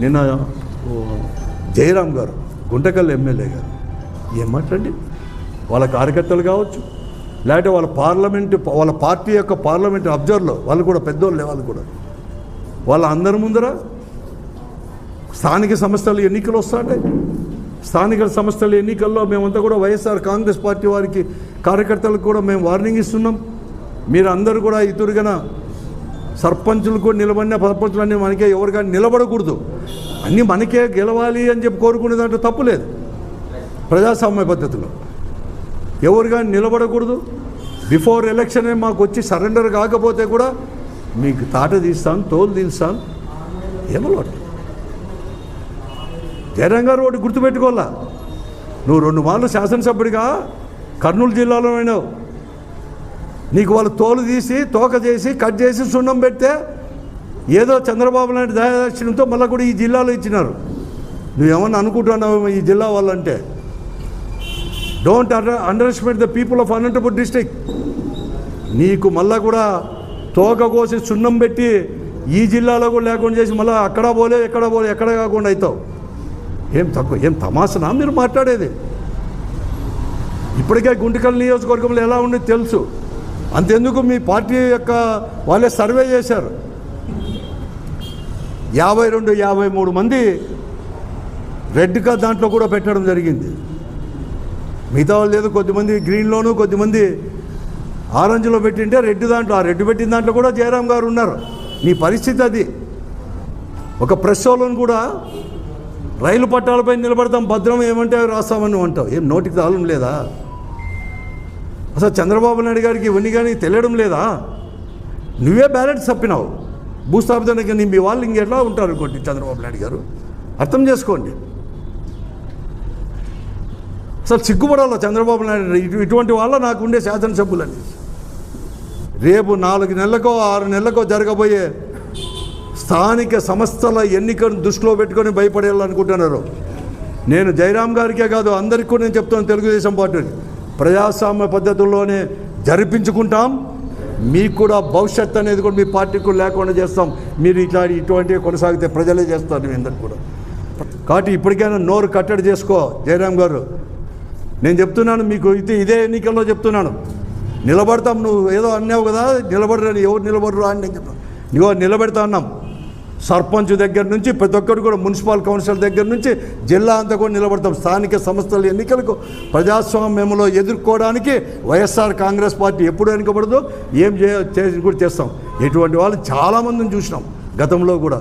నిన్న ఓ, జయరాం గారు గుంటకల్ ఎమ్మెల్యే గారు ఏం మాట్లాడి వాళ్ళ కార్యకర్తలు కావచ్చు లేకపోతే వాళ్ళ పార్లమెంట్ వాళ్ళ పార్టీ యొక్క పార్లమెంట్ అబ్జర్వర్లో వాళ్ళు కూడా పెద్దోళ్ళే వాళ్ళు కూడా. వాళ్ళ అందరి ముందర స్థానిక సంస్థలు ఎన్నికలు వస్తాయి స్థానిక సంస్థల ఎన్నికల్లో మేమంతా కూడా వైఎస్ఆర్ కాంగ్రెస్ పార్టీ వారికి కార్యకర్తలకు కూడా మేము వార్నింగ్ ఇస్తున్నాం. మీరు అందరూ కూడా ఇతురుగన సర్పంచులు కూడా నిలబడిన సర్పంచులు అన్నీ మనకే ఎవరు కానీ నిలబడకూడదు. అన్నీ మనకే గెలవాలి అని చెప్పి కోరుకునే దాంట్లో తప్పు లేదు. ప్రజాస్వామ్య పద్ధతిలో. ఎవరు కానీ నిలబడకూడదు. బిఫోర్ ఎలక్షనే మాకు వచ్చి సరెండర్ కాకపోతే కూడా మీకు తాట తీస్తాను తోలు తీస్తాను ఏమలవాటు జయరాం రోడ్డు ఒకటి గుర్తుపెట్టుకోవాలా? నువ్వు రెండు మార్లు శాసనసభ్యుడిగా కర్నూలు జిల్లాలో అయినావు నీకు వాళ్ళు తోలు తీసి తోక చేసి కట్ చేసి సున్నం పెడితే ఏదో చంద్రబాబు నాయుడు దయాదర్శనంతో మళ్ళీ కూడా ఈ జిల్లాలో ఇచ్చినారు. నువ్వేమన్నా అనుకుంటున్నావు ఈ జిల్లా వాళ్ళంటే? Don't under underestimate the people of Anantapur district నీకు మళ్ళా కూడా తోక కోసి సున్నం పెట్టి ఈ జిల్లాలో కూడా లేకుండా చేసి మళ్ళీ అక్కడ పోలే ఎక్కడ పోలే ఎక్కడ కాకుండా అవుతావు ఏం తక్కువ ఏం తమాసనా మీరు మాట్లాడేది? ఇప్పటికే గుంటకల్ నియోజకవర్గంలో ఎలా ఉండేది తెలుసు. అంతెందుకు మీ పార్టీ యొక్క వాళ్ళే సర్వే చేశారు. యాభై రెండు యాభై మూడు మంది రెడ్ కా దాంట్లో కూడా పెట్టడం జరిగింది. మిగతా వాళ్ళు లేదు కొద్దిమంది గ్రీన్లోను కొద్దిమంది ఆరెంజ్లో పెట్టింటే రెడ్ దాంట్లో ఆ రెడ్ పెట్టిన దాంట్లో కూడా జయరాం గారు ఉన్నారు. నీ పరిస్థితి అది. ఒక ప్రెస్ వాళ్ళని కూడా రైలు పట్టాలపై నిలబడతాం భద్రం ఏమంటే రాస్తామని అంటావు. ఏం నోటికి తాళం లేదా? అసలు చంద్రబాబు నాయుడు గారికి ఇవన్నీ కానీ తెలియడం లేదా? నువ్వే బ్యాలెన్స్ తప్పినావు. భూస్థాపితానికి నీ మీ వాళ్ళు ఇంకెట్లా ఉంటారు అనుకోండి చంద్రబాబు నాయుడు గారు? అర్థం చేసుకోండి. అసలు సిగ్గుపడాలి చంద్రబాబు నాయుడు ఇటువంటి వాళ్ళ నాకు ఉండే శాసనసభ్యులని. రేపు నాలుగు నెలలకో ఆరు నెలలకో జరగబోయే స్థానిక సంస్థల ఎన్నికను దృష్టిలో పెట్టుకొని భయపడేయాలనుకుంటున్నారు. నేను జయరాం గారికే కాదు అందరికీ కూడా నేను చెప్తాను తెలుగుదేశం పార్టీ ప్రజాస్వామ్య పద్ధతుల్లోనే జరిపించుకుంటాం. మీకు కూడా భవిష్యత్ అనేది కూడా మీ పార్టీకి లేకుండా చేస్తాం. మీరు ఇట్లా ఇటువంటివి కొనసాగితే ప్రజలే చేస్తారు మీ అందరికి కూడా. కాబట్టి ఇప్పటికైనా నోరు కట్టడి చేసుకో జయరామ్ గారు. నేను చెప్తున్నాను మీకు ఇది ఇదే ఎన్నికల్లో చెప్తున్నాను. నిలబడతాం నువ్వు ఏదో అన్నావు కదా నిలబడరాని ఎవరు నిలబడరు అని నేను చెప్పాను నువ్వు నిలబెడతా అన్నాం. సర్పంచ్ దగ్గర నుంచి ప్రతి ఒక్కరు కూడా మున్సిపల్ కౌన్సిల్ దగ్గర నుంచి జిల్లా అంతా కూడా నిలబడతాం. స్థానిక సంస్థల ఎన్నికలకు ప్రజాస్వామ్యంలో ఎదుర్కోవడానికి వైఎస్ఆర్ కాంగ్రెస్ పార్టీ ఎప్పుడు వెనుకబడదో ఏం చే చేసి కూడా చేస్తాం. ఇటువంటి వాళ్ళు చాలామందిని చూసినాం గతంలో కూడా.